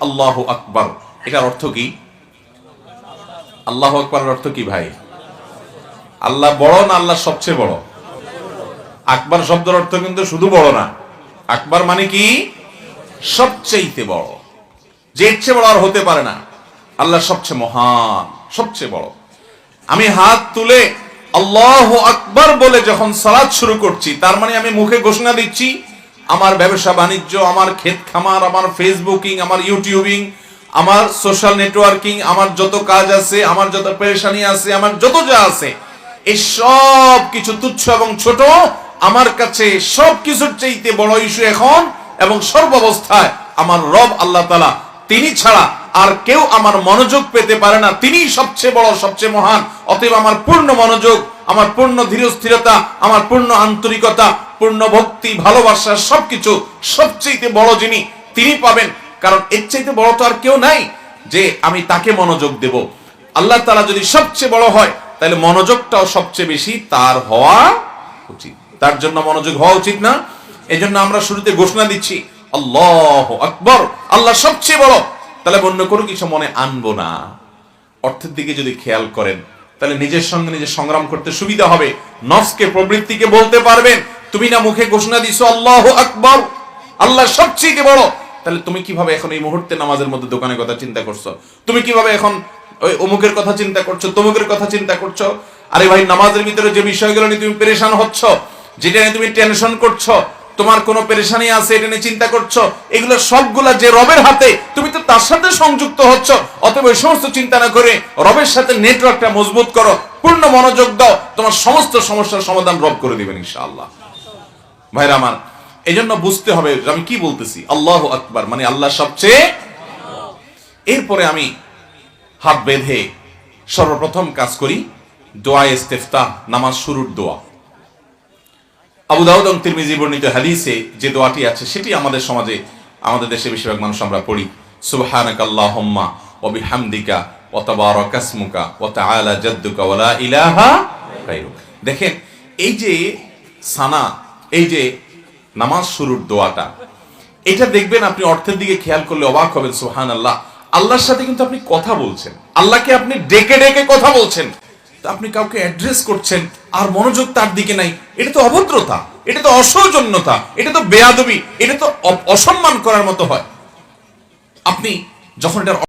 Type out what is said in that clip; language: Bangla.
আল্লাহ আকবর। এটার অর্থ কি? আল্লাহ আকবরের অর্থ কি ভাই? আল্লাহ বড় না আল্লাহ সবচেয়ে বড়? আকবার শব্দের অর্থ কিন্তু শুধু বড় না। আকবার মানে কি? সবচেয়েতে বড়। যে ইচ্ছে বড় আর হতে পারে না। আল্লাহ সবচেয়ে মহান, সবচেয়ে বড়। আমি হাত তুলে আল্লাহ আকবর বলে যখন সালাদ শুরু করছি, তার মানে আমি মুখে ঘোষণা দিচ্ছি আমার ব্যবসা বাণিজ্য, আমার ক্ষেত খামার, আমার ফেসবুকিং আমার ইউটিউবিং আমার সোশ্যাল নেটওয়ার্কিং আমার যত কাজ আছে, আমার যত পেরেশানি আছে, আমার যত যা আছে, এই সব কিছু তুচ্ছ এবং ছোট, আমার কাছে সব কিছুর চাইতে বড় ইস্যু এখন এবং সর্বাবস্থায় আমার রব আল্লাহ তালা তিনি ছাড়া আর কেউ আমার মনোযোগ পেতে পারে না। তিনিই সবচেয়ে বড়, সবচেয়ে মহান। অতএব আমার পূর্ণ মনোযোগ, আমার পূর্ণ ধীরস্থিরতা, আমার পূর্ণ আন্তরিকতা পূর্ণ ভক্তি, ভালোবাসা, সবকিছু সবচেয়ে বড় যিনি, তিনি পাবেন। কারণ এর চাইতে বড় তো আর কেউ নাই যে আমি তাকে মনোযোগ দেব। আল্লাহ তালা যদি সবচেয়ে বড় হয়, তাহলে মনোযোগটাও সবচেয়ে বেশি তার হওয়া উচিত। তার জন্য মনোযোগ হওয়া উচিত না। এজন্য আমরা শুরুতে ঘোষণা দিচ্ছি, আল্লাহ আকবর, আল্লাহ সবচেয়ে বড়। তাহলে অন্য কোনো কিছু মনে আনব না। অর্থের দিকে যদি খেয়াল করেন, তাহলে নিজের সঙ্গে নিজে সংগ্রাম করতে সুবিধা হবে। নফসকে প্রবৃত্তিকে বলতে পারবেন তুমি না মুখে ঘোষণা দিছো, আল্লাহ আকবর, আল্লাহ সবচেয়ে বড়। তাহলে তুমি কীভাবে এখন এই মুহূর্তে নামাজের মধ্যে দোকানের কথা চিন্তা করছ? তুমি কীভাবে এখন ওই অমুকের কথা চিন্তা করছ, তমুকের কথা চিন্তা করছ? আরে ভাই, নামাজের ভিতরে যে বিষয়গুলো নিয়ে তুমি পেরেশান হচ্ছ, যেটা নিয়ে তুমি টেনশন করছ, তোমার কোনো পেরেশানি আছে এটা নিয়ে চিন্তা করছ, এগুলো সবগুলা যে রবের হাতে, তুমি তো তার সাথে সংযুক্ত হচ্ছ, অতএব ওই সমস্ত চিন্তা না করে রবের সাথে নেটওয়ার্কটা মজবুত করো, পূর্ণ মনোযোগ দাও, তোমার সমস্ত সমস্যার সমাধান রব করে দিবেন, ইনশাআল্লাহ। ভাইরা আমার এই জন্য বুঝতে হবে, আমি কি বলতেছি? আল্লাহ আকবার মানে আল্লাহ সবচেয়ে এরপরে আমি হাত বেঁধে সর্বপ্রথম কাজ করি, দোয়া ইস্তেফতা নামাজ শুরুর দোয়া। আবু দাউদ এবং তিরমিজি বর্ণিত যে দোয়াটি আছে, সেটি আমাদের সমাজে, আমাদের দেশে বেশিরভাগ মানুষ আমরা পড়ি সুবহানাক আল্লাহুম্মা ওয়া বিহামদিকা ওয়া তাবারাকা ইসমুকা ওয়া তাআলা জাদ্দুকা ইলাহা দেখেন, এই যে সানা এই যে নামাজ শুরুর দোয়াটা, এটা দেখবেন আপনি অর্থের দিকে খেয়াল করলে অবাক হবেন, সুবহানাল্লাহ। আল্লাহর সাথে কিন্তু আপনি কথা বলছেন। আল্লাহকে আপনি ডেকে ডেকে কথা বলছেন। আপনি কাউকে অ্যাড্রেস করছেন, আর মনোযোগ তার দিকে নাই, এটা তো অভদ্রতা, এটা তো অসৌজন্যতা, এটা তো বেয়াদবি, এটা তো অসম্মান করার মতো হয়। আপনি যখন এটা